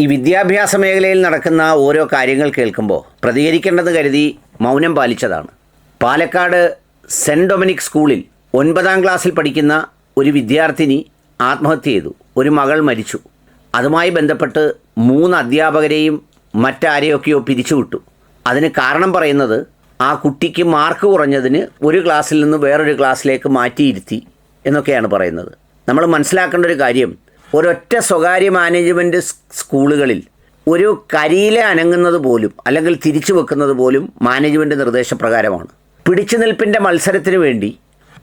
ഈ വിദ്യാഭ്യാസ മേഖലയിൽ നടക്കുന്ന ഓരോ കാര്യങ്ങൾ കേൾക്കുമ്പോൾ പ്രതികരിക്കേണ്ടെന്ന് കരുതി മൗനം പാലിച്ചതാണ്. പാലക്കാട് സെന്റ് ഡൊമിനിക് സ്കൂളിൽ ഒൻപതാം ക്ലാസ്സിൽ പഠിക്കുന്ന ഒരു വിദ്യാർത്ഥിനി ആത്മഹത്യ ചെയ്തു. ഒരു മകൾ മരിച്ചു. അതുമായി ബന്ധപ്പെട്ട് മൂന്ന് അധ്യാപകരെയും മറ്റാരെയൊക്കെയോ പിരിച്ചുവിട്ടു. അതിന് കാരണം പറയുന്നത് ആ കുട്ടിക്ക് മാർക്ക് കുറഞ്ഞതിന് ഒരു ക്ലാസ്സിൽ നിന്ന് വേറൊരു ക്ലാസ്സിലേക്ക് മാറ്റിയിരുത്തി എന്നൊക്കെയാണ് പറയുന്നത്. നമ്മൾ മനസ്സിലാക്കേണ്ട ഒരു കാര്യം ഒരൊറ്റ സ്വകാര്യ മാനേജ്മെന്റ് സ്കൂളുകളിൽ ഒരു കരിയിലെ അനങ്ങുന്നത് പോലും അല്ലെങ്കിൽ തിരിച്ചു വെക്കുന്നത് പോലും മാനേജ്മെന്റ് നിർദ്ദേശപ്രകാരമാണ്. പിടിച്ചു നിൽപ്പിന്റെ മത്സരത്തിന് വേണ്ടി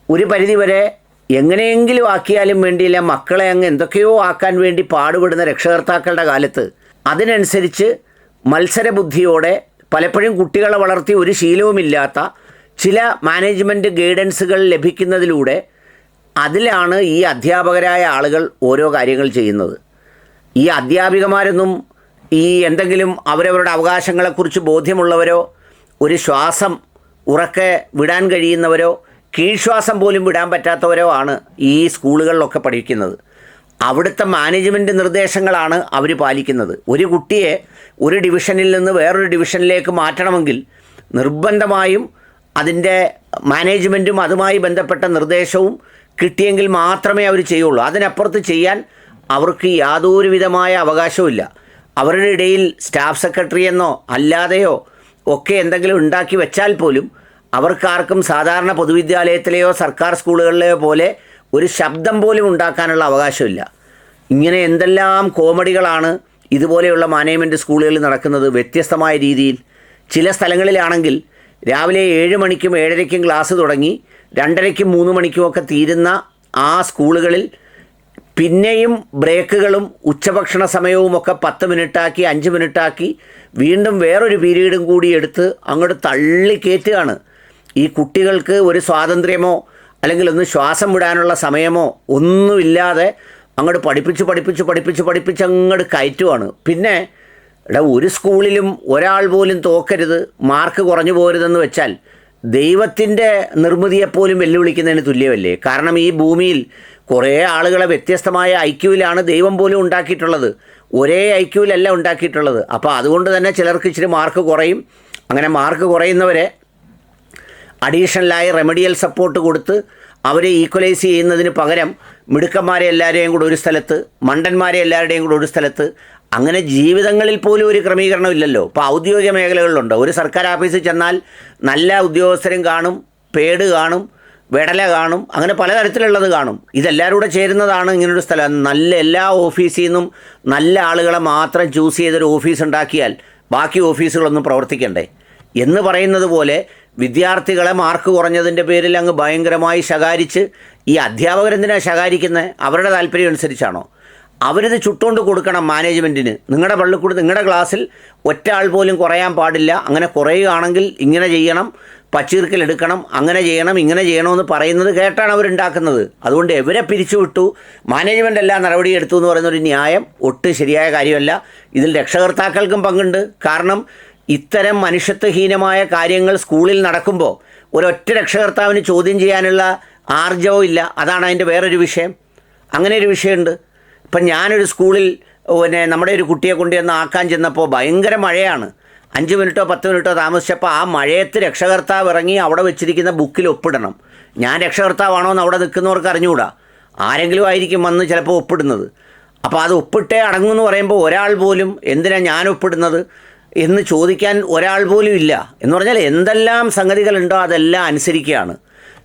ഒരു പരിധിവരെ എങ്ങനെയെങ്കിലും ആക്കിയാലും വേണ്ടിയില്ല മക്കളെ അങ്ങ് എന്തൊക്കെയോ ആക്കാൻ വേണ്ടി പാടുപെടുന്ന രക്ഷകർത്താക്കളുടെ കാലത്ത് അതിനനുസരിച്ച് മത്സരബുദ്ധിയോടെ പലപ്പോഴും കുട്ടികളെ വളർത്തി ഒരു ശീലവുമില്ലാത്ത ചില മാനേജ്മെന്റ് ഗൈഡൻസുകൾ ലഭിക്കുന്നതിലൂടെ അതിലാണ് ഈ അധ്യാപകരായ ആളുകൾ ഓരോ കാര്യങ്ങൾ ചെയ്യുന്നത്. ഈ അധ്യാപികമാരൊന്നും ഈ എന്തെങ്കിലും അവരവരുടെ അവകാശങ്ങളെക്കുറിച്ച് ബോധ്യമുള്ളവരോ ഒരു ശ്വാസം ഉറക്കെ വിടാൻ കഴിയുന്നവരോ കീഴ്ശ്വാസം പോലും വിടാൻ പറ്റാത്തവരോ ആണ് ഈ സ്കൂളുകളിലൊക്കെ പഠിക്കുന്നത്. അവിടുത്തെ മാനേജ്മെന്റ് നിർദ്ദേശങ്ങളാണ് അവർ പാലിക്കുന്നത്. ഒരു കുട്ടിയെ ഒരു ഡിവിഷനിൽ നിന്ന് വേറൊരു ഡിവിഷനിലേക്ക് മാറ്റണമെങ്കിൽ നിർബന്ധമായും അതിന്റെ മാനേജ്മെന്റും അതുമായി ബന്ധപ്പെട്ട നിർദ്ദേശവും കിട്ടിയെങ്കിൽ മാത്രമേ അവർ ചെയ്യുള്ളൂ. അതിനപ്പുറത്ത് ചെയ്യാൻ അവർക്ക് യാതൊരു വിധമായ അവകാശവുമില്ല അവരുടെ ഇടയിൽ സ്റ്റാഫ് സെക്രട്ടറി എന്നോ അല്ലാതെയോ ഒക്കെ എന്തെങ്കിലും ഉണ്ടാക്കി വെച്ചാൽ പോലും അവർക്കാർക്കും സാധാരണ പൊതുവിദ്യാലയത്തിലെയോ സർക്കാർ സ്കൂളുകളിലെയോ പോലെ ഒരു ശബ്ദം പോലും ഉണ്ടാക്കാനുള്ള അവകാശമില്ല ഇങ്ങനെ എന്തെല്ലാം കോമഡികളാണ് ഇതുപോലെയുള്ള മാനേജ്മെന്റ് സ്കൂളുകളിൽ നടക്കുന്നത് വ്യത്യസ്തമായ രീതിയിൽ. ചില സ്ഥലങ്ങളിലാണെങ്കിൽ രാവിലെ ഏഴ് മണിക്കും ഏഴരയ്ക്കും ക്ലാസ് തുടങ്ങി രണ്ടരയ്ക്കും മൂന്ന് മണിക്കുമൊക്കെ തീരുന്ന ആ സ്കൂളുകളിൽ പിന്നെയും ബ്രേക്കുകളും ഉച്ചഭക്ഷണ സമയവുമൊക്കെ പത്ത് മിനിറ്റാക്കി അഞ്ച് മിനിറ്റാക്കി വീണ്ടും വേറൊരു പീരീഡും കൂടി എടുത്ത് അങ്ങോട്ട് തള്ളി കയറ്റുകയാണ് ഈ കുട്ടികൾക്ക് ഒരു സ്വാതന്ത്ര്യമോ അല്ലെങ്കിൽ ഒന്ന് ശ്വാസം വിടാനുള്ള സമയമോ ഒന്നുമില്ലാതെ അങ്ങോട്ട് പഠിപ്പിച്ച് പഠിപ്പിച്ച് പഠിപ്പിച്ച് പഠിപ്പിച്ച് അങ്ങോട്ട് കയറ്റുവാണ്. പിന്നെ എടാ ഒരു സ്കൂളിലും ഒരാൾ പോലും തോക്കരുത് മാർക്ക് കുറഞ്ഞു പോരുതെന്ന് വെച്ചാൽ ദൈവത്തിന്റെ നിർമ്മിതിയെപ്പോലും വെല്ലുവിളിക്കുന്നതിന് തുല്യമല്ലേ? കാരണം ഈ ഭൂമിയിൽ കുറേ ആളുകളെ വ്യത്യസ്തമായ ഐക്യുവിലാണ് ദൈവം പോലും ഉണ്ടാക്കിയിട്ടുള്ളത്. ഒരേ ഐക്യുവിലല്ല ഉണ്ടാക്കിയിട്ടുള്ളത്. അപ്പോൾ അതുകൊണ്ട് തന്നെ ചിലർക്ക് ഇച്ചിരി മാർക്ക് കുറയും. അങ്ങനെ മാർക്ക് കുറയുന്നവരെ അഡീഷണലായി റെമഡിയൽ സപ്പോർട്ട് കൊടുത്ത് അവരെ ഈക്വലൈസ് ചെയ്യുന്നതിന് പകരം മിടുക്കന്മാരെ എല്ലാവരെയും കൂടെ ഒരു സ്ഥലത്ത് മണ്ടന്മാരെ എല്ലാവരുടെയും കൂടെ ഒരു സ്ഥലത്ത് അങ്ങനെ ജീവിതങ്ങളിൽ പോലും ഒരു ക്രമീകരണം ഇല്ലല്ലോ. ഇപ്പോൾ ഔദ്യോഗിക മേഖലകളിലുണ്ട്. ഒരു സർക്കാർ ഓഫീസിൽ ചെന്നാൽ നല്ല ഉദ്യോഗസ്ഥരും കാണും പേട് കാണും വെടല കാണും അങ്ങനെ പലതരത്തിലുള്ളത് കാണും. ഇതെല്ലാവരും കൂടെ ചേരുന്നതാണ് ഇങ്ങനൊരു സ്ഥലം. നല്ല എല്ലാ ഓഫീസിൽ നിന്നും നല്ല ആളുകളെ മാത്രം ചൂസ് ചെയ്തൊരു ഓഫീസ് ഉണ്ടാക്കിയാൽ ബാക്കി ഓഫീസുകളൊന്നും പ്രവർത്തിക്കണ്ടേ? എന്ന് പറയുന്നത് പോലെ വിദ്യാർത്ഥികളെ മാർക്ക് കുറഞ്ഞതിന്റെ പേരിൽ അങ്ങ് ഭയങ്കരമായി ശകാരിച്ച് ഈ അധ്യാപകരെന്തിനാണ് ശകാരിക്കുന്നത് അവരുടെ താല്പര്യം അനുസരിച്ചാണോ? അവരിത് ചുട്ടുകൊണ്ട് കൊടുക്കണം മാനേജ്മെന്റിന് നിങ്ങളുടെ പള്ളിക്കൂട് നിങ്ങളുടെ ക്ലാസ്സിൽ ഒറ്റ ആൾ പോലും കുറയാൻ പാടില്ല. അങ്ങനെ കുറയുകയാണെങ്കിൽ ഇങ്ങനെ ചെയ്യണം. പച്ചീർക്കൽ എടുക്കണം. അങ്ങനെ ചെയ്യണം. ഇങ്ങനെ ചെയ്യണമെന്ന് പറയുന്നത് കേട്ടാണ് അവരുണ്ടാക്കുന്നത്. അതുകൊണ്ട് എവരെ പിരിച്ചുവിട്ടു? മാനേജ്മെന്റ് എല്ലാം നടപടിയെടുത്തു എന്ന് പറയുന്നൊരു ന്യായം ഒട്ടും ശരിയായ കാര്യമല്ല. ഇതിൽ രക്ഷകർത്താക്കൾക്കും പങ്കുണ്ട്. കാരണം ഇത്തരം മനുഷ്യത്വഹീനമായ കാര്യങ്ങൾ സ്കൂളിൽ നടക്കുമ്പോൾ ഒരൊറ്റ രക്ഷകർത്താവിന് ചോദ്യം ചെയ്യാനുള്ള ആർജവും ഇല്ല. അതാണ് അതിന്റെ വേറൊരു വിഷയം. അങ്ങനെ ഒരു വിഷയമുണ്ട്. ഇപ്പം ഞാനൊരു സ്കൂളിൽ പിന്നെ നമ്മുടെ ഒരു കുട്ടിയെ കൊണ്ടുവന്ന് ആക്കാൻ ചെന്നപ്പോൾ ഭയങ്കര മഴയാണ്. അഞ്ച് മിനിറ്റോ പത്ത് മിനിറ്റോ താമസിച്ചപ്പോൾ ആ മഴയത്ത് രക്ഷകർത്താവ് ഇറങ്ങി അവിടെ വെച്ചിരിക്കുന്ന ബുക്കിൽ ഒപ്പിടണം. ഞാൻ രക്ഷകർത്താവാണോ എന്ന് അവിടെ നിൽക്കുന്നവർക്ക് അറിഞ്ഞുകൂടാ. ആരെങ്കിലും ആയിരിക്കും വന്ന് ചിലപ്പോൾ ഒപ്പിടുന്നത്. അപ്പോൾ അത് ഒപ്പിട്ടേ അടങ്ങുമെന്ന് പറയുമ്പോൾ ഒരാൾ പോലും എന്തിനാ ഞാൻ ഒപ്പിടുന്നത് എന്ന് ചോദിക്കാൻ ഒരാൾ പോലും ഇല്ല. എന്ന് പറഞ്ഞാൽ എന്തെല്ലാം സംഗതികളുണ്ടോ അതെല്ലാം അനുസരിക്കുകയാണ്.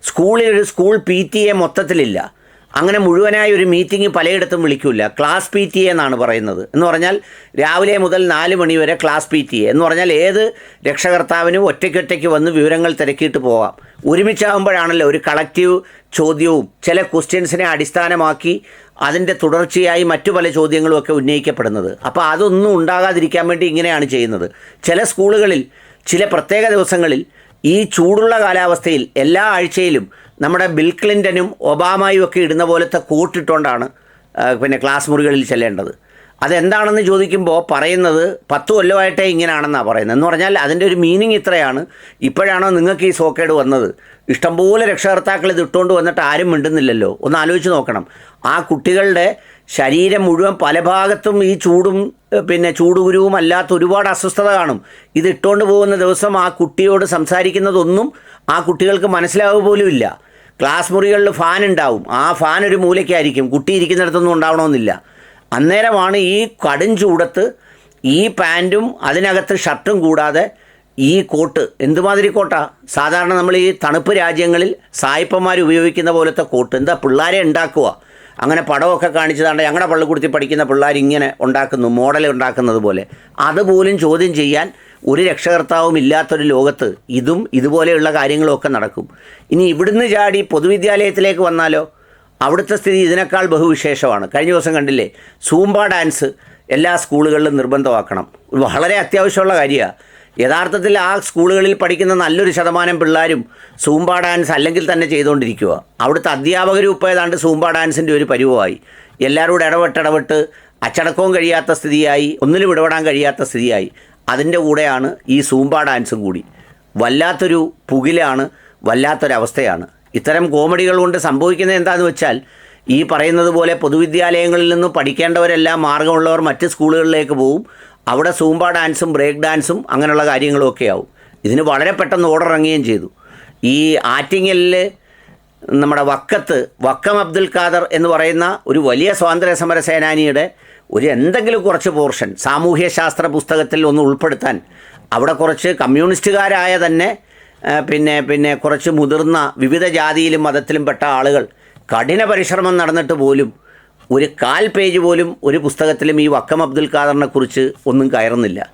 സ്കൂളിൽ ഒരു സ്കൂൾ പി ടി എ മൊത്തത്തിലില്ല. അങ്ങനെ മുഴുവനായി ഒരു മീറ്റിംഗ് പലയിടത്തും വിളിക്കില്ല. ക്ലാസ് പി ടി എ എന്നാണ് പറയുന്നത്. എന്ന് പറഞ്ഞാൽ രാവിലെ മുതൽ നാല് മണി വരെ ക്ലാസ് പി ടി എ. എന്ന് പറഞ്ഞാൽ ഏത് രക്ഷകർത്താവിനും ഒറ്റയ്ക്കൊറ്റയ്ക്ക് വന്ന് വിവരങ്ങൾ തിരക്കിയിട്ട് പോകാം ഒരുമിച്ചാകുമ്പോഴാണല്ലോ ഒരു കളക്റ്റീവ് ചോദ്യവും ചില ക്വസ്റ്റ്യൻസിനെ അടിസ്ഥാനമാക്കി അതിന്റെ തുടർച്ചയായി മറ്റു പല ചോദ്യങ്ങളും ഒക്കെ ഉന്നയിക്കപ്പെടുന്നത്. അപ്പോൾ അതൊന്നും ഉണ്ടാകാതിരിക്കാൻ വേണ്ടി ഇങ്ങനെയാണ് ചെയ്യുന്നത്. ചില സ്കൂളുകളിൽ ചില പ്രത്യേക ദിവസങ്ങളിൽ ഈ ചൂടുള്ള കാലാവസ്ഥയിൽ എല്ലാ ആഴ്ചയിലും നമ്മുടെ ബിൽ ക്ലിന്റനും ഒബാമയും ഒക്കെ ഇടുന്ന പോലത്തെ കൂട്ടിട്ടുകൊണ്ടാണ് പിന്നെ ക്ലാസ് മുറികളിൽ ചെല്ലേണ്ടത്. അതെന്താണെന്ന് ചോദിക്കുമ്പോൾ പറയുന്നത് പത്ത് കൊല്ലമായിട്ടേ ഇങ്ങനെയാണെന്നാണ് പറയുന്നത്. എന്ന് പറഞ്ഞാൽ അതിന്റെ ഒരു മീനിങ് ഇത്രയാണ്. ഇപ്പോഴാണോ നിങ്ങൾക്ക് ഈ സോക്കേട് വന്നത്? ഇഷ്ടംപോലെ രക്ഷകർത്താക്കൾ ഇത് ഇട്ടുകൊണ്ട് വന്നിട്ട് ആരും മിണ്ടുന്നില്ലല്ലോ. ഒന്ന് ആലോചിച്ച് നോക്കണം. ആ കുട്ടികളുടെ ശരീരം മുഴുവൻ പല ഭാഗത്തും ഈ ചൂടും പിന്നെ ചൂടുകുരുവും അല്ലാത്ത ഒരുപാട് അസ്വസ്ഥത കാണും. ഇത് ഇട്ടുകൊണ്ട് പോകുന്ന ദിവസം ആ കുട്ടിയോട് സംസാരിക്കുന്നതൊന്നും ആ കുട്ടികൾക്ക് മനസ്സിലാവുക പോലും ഇല്ല. ക്ലാസ് മുറികളിൽ ഫാൻ ഉണ്ടാവും. ആ ഫാൻ ഒരു മൂലയ്ക്കായിരിക്കും. കുട്ടി ഇരിക്കുന്നിടത്തൊന്നും ഉണ്ടാവണമെന്നില്ല. അന്നേരമാണ് ഈ കടും ചൂടത്ത് ഈ പാന്റും അതിനകത്ത് ഷർട്ടും കൂടാതെ ഈ കോട്ട്. എന്തുമാതിരി കോട്ടാ? സാധാരണ നമ്മൾ ഈ തണുപ്പ് രാജ്യങ്ങളിൽ സായിപ്പന്മാർ ഉപയോഗിക്കുന്ന പോലത്തെ കോട്ട്. എന്താ പിള്ളേരെ ഉണ്ടാക്കുക? അങ്ങനെ പടമൊക്കെ കാണിച്ചതാണ്ട് ഞങ്ങളുടെ പള്ളിക്കൂടത്തിൽ പഠിക്കുന്ന പിള്ളേർ ഇങ്ങനെ ഉണ്ടാക്കുന്നു മോഡൽ ഉണ്ടാക്കുന്നത് പോലെ. അതുപോലും ചോദ്യം ചെയ്യാൻ ഒരു രക്ഷകർത്താവും ഇല്ലാത്തൊരു ലോകത്ത് ഇതും ഇതുപോലെയുള്ള കാര്യങ്ങളൊക്കെ നടക്കും. ഇനി ഇവിടുന്ന് ചാടി പൊതുവിദ്യാലയത്തിലേക്ക് വന്നാലോ? അവിടുത്തെ സ്ഥിതി ഇതിനേക്കാൾ ബഹുവിശേഷമാണ്. കഴിഞ്ഞ ദിവസം കണ്ടില്ലേ? സൂംബ ഡാൻസ് എല്ലാ സ്കൂളുകളിലും നിർബന്ധമാക്കണം. വളരെ അത്യാവശ്യമുള്ള കാര്യമാണ്. യഥാർത്ഥത്തിൽ ആ സ്കൂളുകളിൽ പഠിക്കുന്ന നല്ലൊരു ശതമാനം പിള്ളേരും സൂംബ ഡാൻസ് അല്ലെങ്കിൽ തന്നെ ചെയ്തുകൊണ്ടിരിക്കുക. അവിടുത്തെ അധ്യാപകരും ഇപ്പോൾ ഏതാണ്ട് ഡാൻസിന്റെ ഒരു പരിവമായി. എല്ലാവരോട് ഇടപെട്ട് ഇടപെട്ട് അച്ചടക്കവും കഴിയാത്ത സ്ഥിതിയായി ഒന്നിലും ഇടപെടാൻ കഴിയാത്ത സ്ഥിതിയായി. അതിന്റെ കൂടെയാണ് ഈ സൂംബ ഡാൻസും കൂടി. വല്ലാത്തൊരു പുകിലാണ് വല്ലാത്തൊരവസ്ഥയാണ്. ഇത്തരം കോമഡികൾ കൊണ്ട് സംഭവിക്കുന്നത് എന്താണെന്ന് വെച്ചാൽ ഈ പറയുന്നത് പോലെ പൊതുവിദ്യാലയങ്ങളിൽ നിന്നും പഠിക്കേണ്ടവരെല്ലാം മാർഗമുള്ളവർ മറ്റ് സ്കൂളുകളിലേക്ക് പോവും. അവിടെ സൂമ്പ ഡാൻസും ബ്രേക്ക് ഡാൻസും അങ്ങനെയുള്ള കാര്യങ്ങളും ഒക്കെ ആവും. ഇതിന് വളരെ പെട്ടെന്ന് ഓർഡർ ഇറങ്ങുകയും ചെയ്തു. ഈ ആറ്റിങ്ങലിൽ നമ്മുടെ വക്കത്ത് വക്കം അബ്ദുൽ ഖാദർ എന്ന് പറയുന്ന ഒരു വലിയ സ്വാതന്ത്ര്യ സമര സേനാനിയുടെ ഒരു എന്തെങ്കിലും കുറച്ച് പോർഷൻ സാമൂഹ്യ ശാസ്ത്ര പുസ്തകത്തിൽ ഒന്ന് ഉൾപ്പെടുത്താൻ അവിടെ കുറച്ച് കമ്മ്യൂണിസ്റ്റുകാരായ തന്നെ പിന്നെ പിന്നെ കുറച്ച് മുതിർന്ന വിവിധ ജാതിയിലും മതത്തിലും പെട്ട ആളുകൾ കഠിന പരിശ്രമം നടന്നിട്ട് പോലും ഒരു കാൽ പേജ് പോലും ഒരു പുസ്തകത്തിലും ഈ വക്കം അബ്ദുൽ ഖാദറിനെ കുറിച്ച് ഒന്നും കയറുന്നില്ല.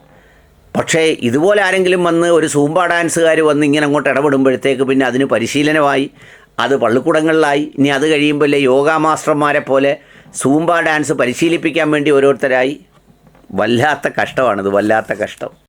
പക്ഷേ ഇതുപോലെ ആരെങ്കിലും വന്ന് ഒരു സൂമ്പ ഡാൻസുകാർ വന്ന് ഇങ്ങനെ അങ്ങോട്ട് ഇടപെടുമ്പോഴത്തേക്ക് പിന്നെ അതിന് പരിശീലനമായി അത് പള്ളിക്കൂടങ്ങളിലായി ഇനി അത് കഴിയുമ്പോൾ യോഗ മാസ്റ്റർമാരെ പോലെ സൂമ്പ ഡാൻസ് പരിശീലിപ്പിക്കാൻ വേണ്ടി ഓരോരുത്തരായി? വല്ലാത്ത കഷ്ടമാണിത് വല്ലാത്ത കഷ്ടം.